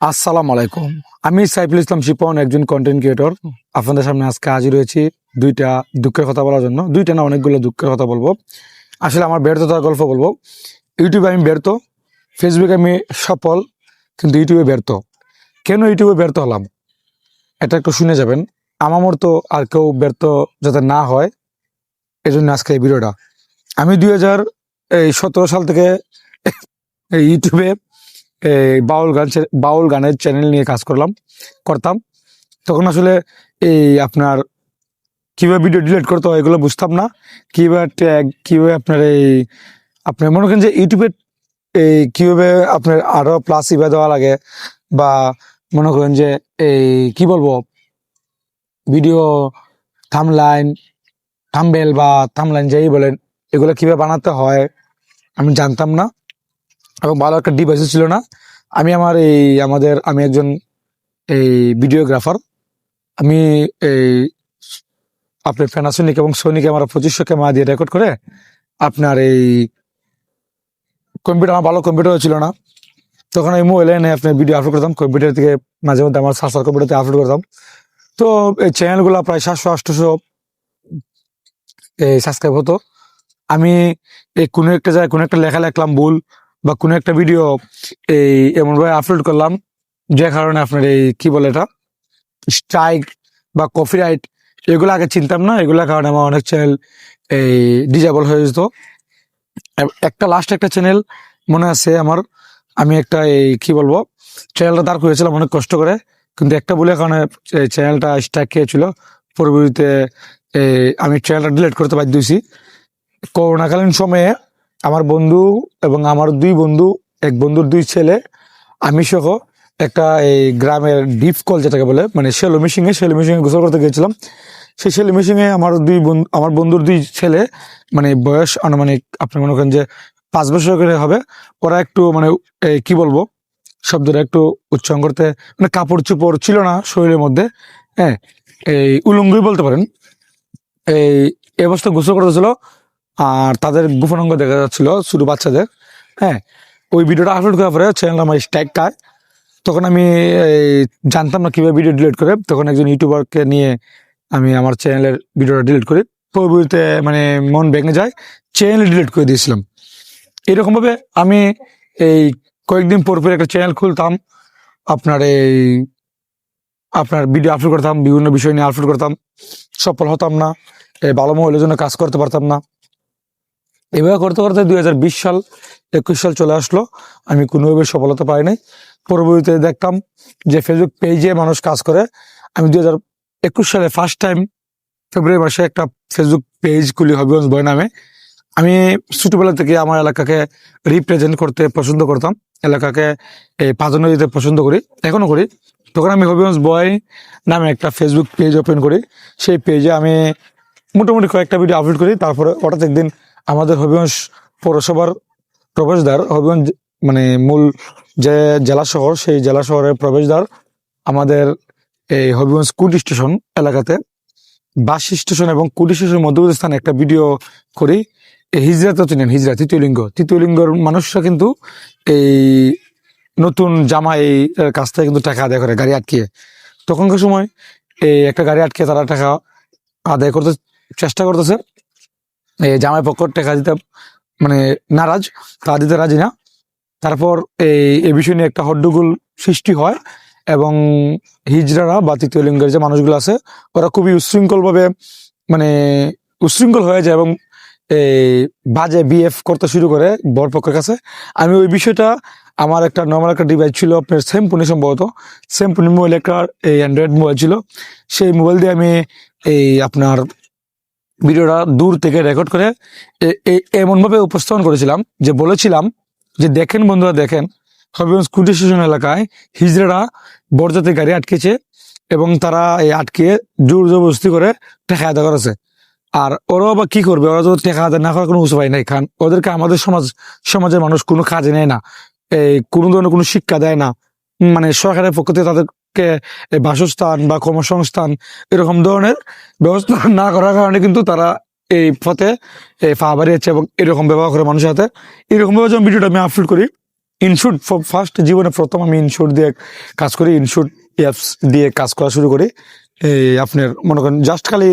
আসসালামু আলাইকুম। আমি সাইফুল ইসলাম শিপন, একজন কন্টেন্ট ক্রিয়েটর আপনাদের সামনে আজকে হাজির হয়েছি দুইটা দুঃখের কথা বলার জন্য। দুইটা না, অনেকগুলো দুঃখের কথা বলব। আসলে আমার ব্যর্থতার গল্প বলব। ইউটিউবে আমি ব্যর্থ ফেসবুকে আমি সফল, কিন্তু ইউটিউবে ব্যর্থ। কেন ইউটিউবে ব্যর্থ হলাম? এটা একটু শুনে যাবেন। আমার মতো আর কেউ ব্যর্থ যাতে না হয় এই জন্য আজকে এই ভিডিওটা। আমি দুই হাজার এই সতেরো সাল থেকে ইউটিউবে বাউল গান বাউল গানের চ্যানেল নিয়ে কাজ করলাম, করতাম। তখন আসলে এই আপনার কীভাবে ভিডিও ডিলিট করতে হয় এগুলো বুঝতাম না। কীভাবে ট্যাগ কীভাবে আপনার এই আপনার মনে করেন যে ইউটিউবে এই কীভাবে আপনার আরও প্লাস ইভা দেওয়া লাগে বা মনে করেন যে এই কি বলব ভিডিও থামলাইন থামবেল বা থামলাইন যেই বলেন, এগুলো কীভাবে বানাতে হয় আমি জানতাম না। এবং ভালো একটা ডিভাইসও ছিল না। আমি আমার এই, আমাদের, আমি একজন এই ভিডিওগ্রাফার আমি এই আপনার প্যানাসোনিক এবং সোনি ক্যামেরা পঁচিশশো ক্যামেরা দিয়ে রেকর্ড করে আপনার এই কম্পিউটার আমার ভালো কম্পিউটারও ছিল না। তখন আমি মোবাইলে এনে আপনার ভিডিও আপলোড করতাম কম্পিউটার থেকে মাঝে মধ্যে আমার সার্সার কম্পিউটারতে আপলোড করতাম। তো এই চ্যানেলগুলো প্রায় সাতশো, আটশোশো এই সাবস্ক্রাইব হতো। আমি এই কোনো একটা জায়গায় কোনো একটা লেখা লিখলাম ভুল বা কোনো একটা ভিডিও এই এমনভাবে আপলোড করলাম, যে কারণে আপনার এই, কি বলে এটা? স্ট্রাইক বা কপিরাইট এগুলো আগে চিনতাম না, এগুলোর কারণে আমার অনেক চ্যানেল এই ডিজেবল হয়ে যেত। একটা লাস্ট একটা চ্যানেল মনে আছে আমার, আমি একটা এই, কি বলব চ্যানেলটা দাঁড় করেছিলাম অনেক কষ্ট করে, কিন্তু একটা বলে কারণে চ্যানেলটা স্ট্রাইক খেয়েছিল। পরবর্তীতে আমি চ্যানেলটা ডিলিট করতে বাধ্য হয়েছি। করোনাকালীন সময়ে আমার বন্ধু এবং আমার দুই বন্ধু, এক বন্ধুর দুই ছেলে, আমি সহ একটা এই গ্রামের ডিপ কল যেটাকে বলে মানে সেলো মেশিনে সেলো মেশিনে গোসল করতে গিয়েছিলাম। সেই সেলো মেশিনে আমার দুই বন্ধু, আমার বন্ধুর দুই ছেলে মানে বয়স আনুমানিক আপনি মনে করেন যে পাঁচ বছর করে হবে, ওরা একটু মানে কি বলব, শব্দটা একটু উচ্চারণ করতে মানে কাপড় চোপড় ছিল না শরীরের মধ্যে হ্যাঁ এই উলঙ্গই বলতে পারেন। এই এই অবস্থা গোসল করতেছিল আর তাদের গোপন অঙ্গ দেখা যাচ্ছিল ছোট বাচ্চাদের হ্যাঁ? ওই ভিডিওটা আপলোড করার পরে চ্যানেল আমার স্ট্যাক খায় তখন আমি জানতাম না কীভাবে ভিডিও ডিলিট করে, তখন একজন ইউটিউবারকে নিয়ে আমি আমার চ্যানেলের ভিডিওটা ডিলিট করি। পরবর্তীতে মানে মন ভেঙে যায় চ্যানেল ডিলিট করে দিয়েছিলাম। এরকম ভাবে আমি এই কয়েকদিন পর পর একটা চ্যানেল খুলতাম, আপনার এই আপনার ভিডিও আপলোড করতাম, বিভিন্ন বিষয় নিয়ে আপলোড করতাম। সফল হতাম না এই ভালো মোবাইলের জন্য কাজ করতে পারতাম না। এভাবে করতে করতে দুই হাজার বিশ সাল, একুশ সাল চলে আসলো। আমি কোনোভাবে সফলতা পাই নাই। পরবর্তীতে দেখতাম যে ফেসবুক পেজে মানুষ কাজ করে। আমি দুই একুশ সালে ফার্স্ট টাইম ফেব্রুয়ারি মাসে একটা ফেসবুক পেজ খুলি হবিগঞ্জ বয় নামে। আমি ছোটবেলা থেকে আমার এলাকাকে রিপ্রেজেন্ট করতে পছন্দ করতাম। এলাকাকে প্রাধান্য দিতে পছন্দ করি এখনও করি। তখন আমি হবিগঞ্জ বয় নামে একটা ফেসবুক পেজ ওপেন করি। সেই পেজে আমি মোটামুটি কয়েকটা ভিডিও আপলোড করি। তারপরে হঠাৎ একদিন আমাদের হবিগঞ্জ পৌরসভার প্রবেশদ্বার, হবিগঞ্জ মানে মূল যে জেলা শহর সেই জেলা শহরের প্রবেশদ্বার আমাদের এই হবিগঞ্জ কুট স্টেশন এলাকাতে। বাস স্টেশন এবং কুট স্টেশনের মধ্যবর্তী স্থানে একটা ভিডিও করি। এই হিজরা তো চিনেন, হিজরা, তৃতীয় লিঙ্গ। তৃতীয় লিঙ্গর মানুষরা কিন্তু এই নতুন জামা এই কাছ থেকে কিন্তু টাকা আদায় করে, গাড়ি আটকিয়ে। তখনকার সময় এই একটা গাড়ি আটকে তারা টাকা আদায় করতে চেষ্টা করতেছে। জামাই পক্ষ টাকা দিতে মানে নারাজ, তা দিতে রাজি না। তারপর এই এ বিষয় নিয়ে একটা হড্ডগোল সৃষ্টি হয় এবং হিজড়ারা বা তৃতীয় লিঙ্গের যে মানুষগুলো আছে, ওরা খুবই উশৃঙ্খলভাবে মানে উচ্ছৃঙ্খল হয়ে যায় এবং এই বাজে বিএফ করতে শুরু করে বরপক্ষের কাছে। আমি ওই বিষয়টা, আমার একটা নর্মাল একটা ডিভাইস ছিল আপনার স্যামপুনি সম্ভবত। স্যামপুনি মোবাইল একটা, এই অ্যান্ড্রয়েড মোবাইল ছিল। সেই মোবাইল দিয়ে আমি এই আপনার ভিডিওটা দূর থেকে রেকর্ড করে এমনভাবে উপস্থাপন করেছিলাম যে বলেছিলাম যে দেখেন বন্ধুরা, দেখেন হবিগঞ্জ কুটি স্টেশন এলাকায় হিজড়ারা বরজাতে গাড়ি আটকেছে এবং তারা এই আটকে জোর জবরদস্তি করে টাকা আদা করেছে। আর ওরাও বা কি করবে? ওরা তো টাকা আদায় না করার কোনো উপায় নাই খান ওদেরকে আমাদের সমাজ, সমাজের মানুষ কোনো কাজে নেয় না। এই কোনো ধরনের কোনো শিক্ষা দেয় না। মানে সরকারের পক্ষ থেকে তাদেরকে এই বাসস্থান বা কর্মসংস্থান এরকম ধরনের ব্যবস্থা না করার কারণে কিন্তু তারা এই পথে পা বাড়িয়েছে এবং এরকম ব্যবহার করে মানুষের হাতে। এরকম ভাবে যখন ভিডিওটা আমি আপলোড করি, ইনশুট ফার্স্ট জীবনে প্রথম আমি ইনশুট দিয়ে কাজ করি, ইনশুট অ্যাপস দিয়ে কাজ করা শুরু করি। এই আপনার, মনে করেন জাস্ট খালি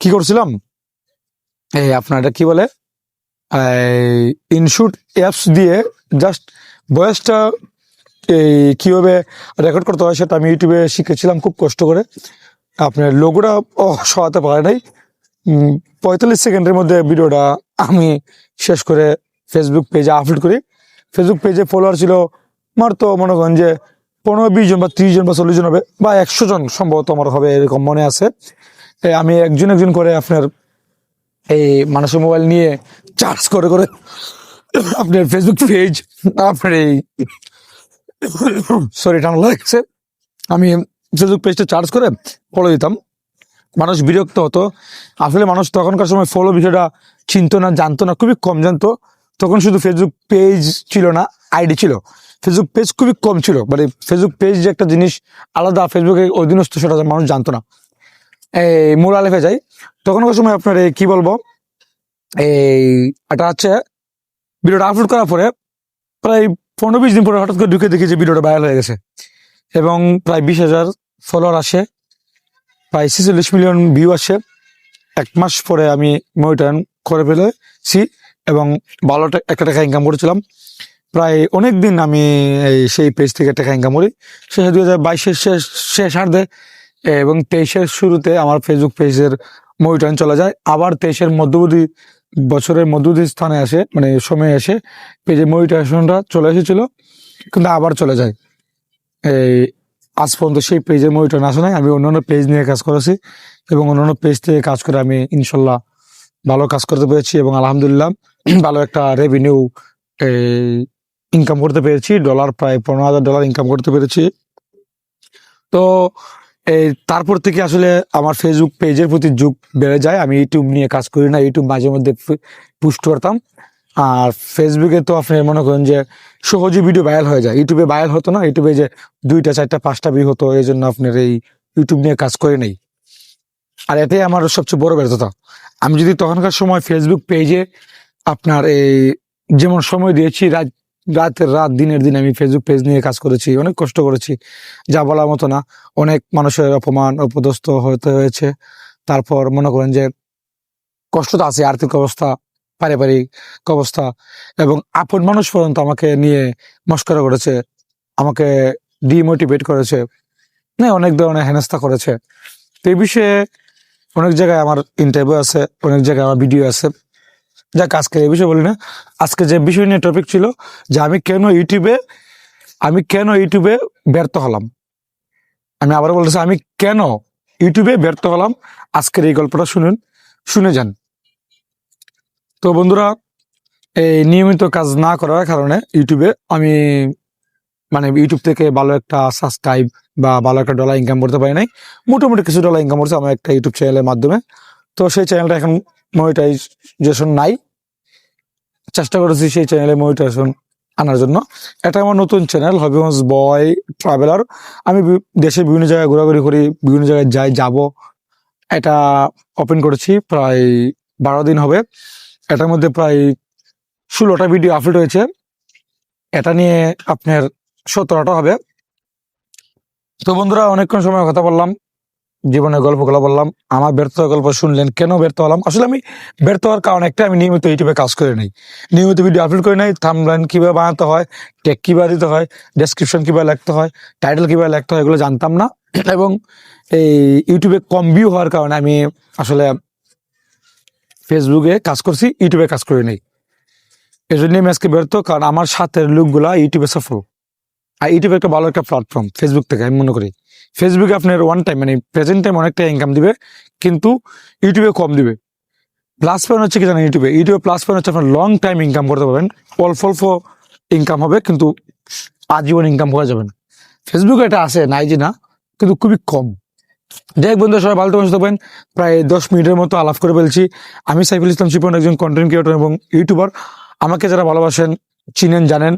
কি করছিলাম? এই আপনার এটা কি বলে? ইনশুট অ্যাপস দিয়ে জাস্ট বয়সটা এই কীভাবে রেকর্ড করতে হয় সেটা আমি ইউটিউবে শিখেছিলাম, খুব কষ্ট করে। আপনার লোগোটা সহাতে পারে নাই। পঁয়তাল্লিশ সেকেন্ডের মধ্যে ভিডিওটা আমি শেষ করে ফেসবুক পেজে আপলোড করি। ফেসবুক পেজে ফলোয়ার ছিল আমার তো মনে করেন যে পনেরো, বিশ জন বা ত্রিশ জন বা চল্লিশ জন হবে, বা একশো জন সম্ভবত আমার হবে, এরকম মনে আছে। আমি একজন একজন করে আপনার এই মানুষের মোবাইল নিয়ে চার্জ করে করে আপনার ফেসবুক পেজ আপনার এই সরি ঠান্ডা লাগছে আমি ফেসবুক পেজটা চার্জ করে ফলো দিতাম। মানুষ বিরক্ত হতো। আসলে মানুষ তখনকার সময় ফলো বিষয়টা চিনতো না, জানতো না, খুবই কম জানতো। তখন শুধু ফেসবুক পেজ ছিল না আইডি ছিল। ফেসবুক পেজ খুবই কম ছিল। মানে ফেসবুক পেজ যে একটা জিনিস আলাদা ফেসবুকের অধীনস্থ, সেটা মানুষ জানতো না। এই মূল আলেফে যাই। তখনকার সময় আপনার এই কী বলব? এই, এটা হচ্ছে ভিডিওটা আপলোড করার পরে প্রায় পনেরো বিশ দিন পরে হঠাৎ করে ঢুকে দেখি যে ভিডিওটা ভাইরাল হয়ে গেছে। এবং প্রায় বিশ হাজার ফলোয়ার আসে, প্রায় ছেচল্লিশ মিলিয়ন ভিউ আসে। এক মাস পরে আমি মনিটাইন করে ফেলেছি এবং ভালো একটা টাকা ইনকাম করেছিলাম। প্রায় অনেক দিন আমি এই সেই পেজ থেকে টাকা ইনকাম করি। শেষে দুই হাজার বাইশের শেষ শেষ হার্দে এবং তেইশের শুরুতে আমার ফেসবুক পেজের মনিটাইন চলে যায়। আবার তেইশের মধ্যবর্তী বছরের মধ্যবর্তী স্থানে আসে মানে সময় এসে পেজের মনিটাইজেশনটা চলে এসেছিল, কিন্তু আবার চলে যায়। এই আজ পর্যন্ত সেই পেজের মনিটাইন আসে নাই আমি অন্যান্য পেজ নিয়ে কাজ করেছি এবং অন্যান্য পেজ থেকে কাজ করে আমি ইনশাল্লাহ ভালো কাজ করতে পেরেছি এবং আলহামদুলিল্লাহ ভালো একটা রেভিনিউ ইনকাম করতে পেরেছি। ডলার প্রায় পনেরো হাজার ডলার ইনকাম করতে পেরেছি। তো এই তারপর থেকে আসলে আমার ফেসবুক পেজের প্রতি যুগ বেড়ে যায়। আমি ইউটিউব নিয়ে কাজ করি না ইউটিউব মাঝে মধ্যে পুষ্ট করতাম। আর ফেসবুকে তো আপনি মনে করেন যে সহজে ভিডিও ভাইরাল হয়ে যায়। ইউটিউবে ভাইরাল হতো না ইউটিউবে যে দুইটা, চারটা, পাঁচটা ভিউ হতো এই জন্য আপনার এই ইউটিউব নিয়ে কাজ করে নেই। আর এটাই আমার সবচেয়ে বড় ব্যর্থতা। আমি যদি তখনকার সময় ফেসবুক পেজে আপনার এই যেমন সময় দিয়েছি, রাত রাতের রাত, দিনের দিন আমি ফেসবুক পেজ নিয়ে কাজ করেছি, অনেক কষ্ট করেছি। যা বলার মতো না, অনেক মানুষের অপমান, অপদস্থ হতে হয়েছে। তারপর মনে করেন যে কষ্ট তো আছে, আর্থিক অবস্থা, পারিবারিক অবস্থা, এবং আপন মানুষ পর্যন্ত আমাকে নিয়ে মস্করা করেছে, আমাকে ডিমোটিভেট করেছে না অনেক ধরনের হেনস্থা করেছে। তো এই বিষয়ে অনেক জায়গায় আমার ইন্টারভিউ আছে, অনেক জায়গায় আমার ভিডিও আছে। যাক আজকে এই বিষয়ে বলি না। আজকে যে বিষয় নিয়ে টপিক ছিল যে আমি কেন ইউটিউবে আমি কেন ইউটিউবে ব্যর্থ হলাম। আমি আবার বলতেছি, আমি কেন ইউটিউবে ব্যর্থ হলাম? আজকের এই গল্পটা শুনুন, শুনে যান। তো বন্ধুরা, এই নিয়মিত কাজ না করার কারণে ইউটিউবে আমি মানে ইউটিউব থেকে ভালো একটা সাবস্ক্রাইব বা ভালো একটা ডলার ইনকাম করতে পারি নাই। মোটামুটি কিছু ডলার ইনকাম করছে আমার একটা ইউটিউব চ্যানেলের মাধ্যমে। তো সেই চ্যানেলটা এখন মনিটাইজেশন নাই। চেষ্টা করেছি সেই চ্যানেলে মনিটাইজেশন আনার জন্য। এটা আমার নতুন চ্যানেল হবিগঞ্জ বয় ট্রাভেলার আমি দেশের বিভিন্ন জায়গায় ঘোরাঘুরি করি, বিভিন্ন জায়গায় যাই, যাব। এটা ওপেন করেছি, প্রায় বারো দিন হবে। এটার মধ্যে প্রায় ষোলোটা ভিডিও আপলোড হয়েছে। এটা নিয়ে আপনার সতেরোটা হবে। তো বন্ধুরা, অনেকক্ষণ সময় কথা বললাম। জীবনের গল্পগুলো বললাম, আমার ব্যর্থ গল্প শুনলেন, কেন ব্যর্থ হলাম? আসলে আমি ব্যর্থ হওয়ার কারণ একটা আমি নিয়মিত ইউটিউবে কাজ করে নিই। নিয়মিত ভিডিও আপলোড করে নাই, থামলাইন কীভাবে বানাতে হয় টেক কীভাবে দিতে হয় ডেসক্রিপশন কীভাবে লিখতে হয় টাইটেল কীভাবে লিখতে হয়, এগুলো জানতাম না। এবং এই ইউটিউবে কম ভিউ হওয়ার কারণে আমি আসলে ফেসবুকে কাজ করছি, ইউটিউবে কাজ করে নেই। এই জন্য আমি আজকে ব্যর্থ, কারণ আমার সাথের লোকগুলা ইউটিউবে সফল আর ইউটিউবে একটা ভালো একটা প্ল্যাটফর্ম ফেসবুক থেকে, আমি মনে করি। ফেসবুকে আপনার ওয়ান টাইম মানে প্রেজেন্ট টাইম অনেকটা ইনকাম দিবে, কিন্তু ইউটিউবে কম দিবে। প্লাস পয়েন্ট হচ্ছে কি জানেন ইউটিউবে ইউটিউবে প্লাস পয়েন্ট হচ্ছে আপনার লং টাইম ইনকাম করতে পারবেন। অল্প অল্প ইনকাম হবে, কিন্তু আজীবন ইনকাম করা যাবে না। ফেসবুকে এটা আছে, নাই যে না, কিন্তু খুবই কম। যাই হোক বন্ধুরা সবাই ভালো থাকবেন থাকবেন। প্রায় দশ মিনিটের মতো আলাপ করে ফেলছি আমি সাইফুল ইসলাম শিপন, একজন কন্টেন্ট ক্রিয়েটর এবং ইউটিউবার আমাকে যারা ভালোবাসেন, চিনেন, জানেন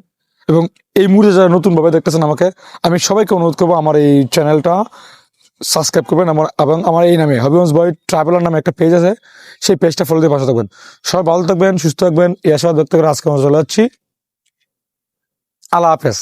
এবং এই মুহূর্তে যারা নতুনভাবে দেখতেছেন আমাকে, আমি সবাইকে অনুরোধ করব আমার এই চ্যানেলটা সাবস্ক্রাইব করবেন। আমার এবং আমার এই নামে হবিগঞ্জ বয় ট্রাভেলার নামে একটা পেজ আছে। সেই পেজটা ফলো দিয়ে পাশে থাকবেন। সবাই ভালো থাকবেন, সুস্থ থাকবেন। এই আশা ব্যক্ত করে আজকে আমরা চলে যাচ্ছি। আল্লাহ হাফেজ।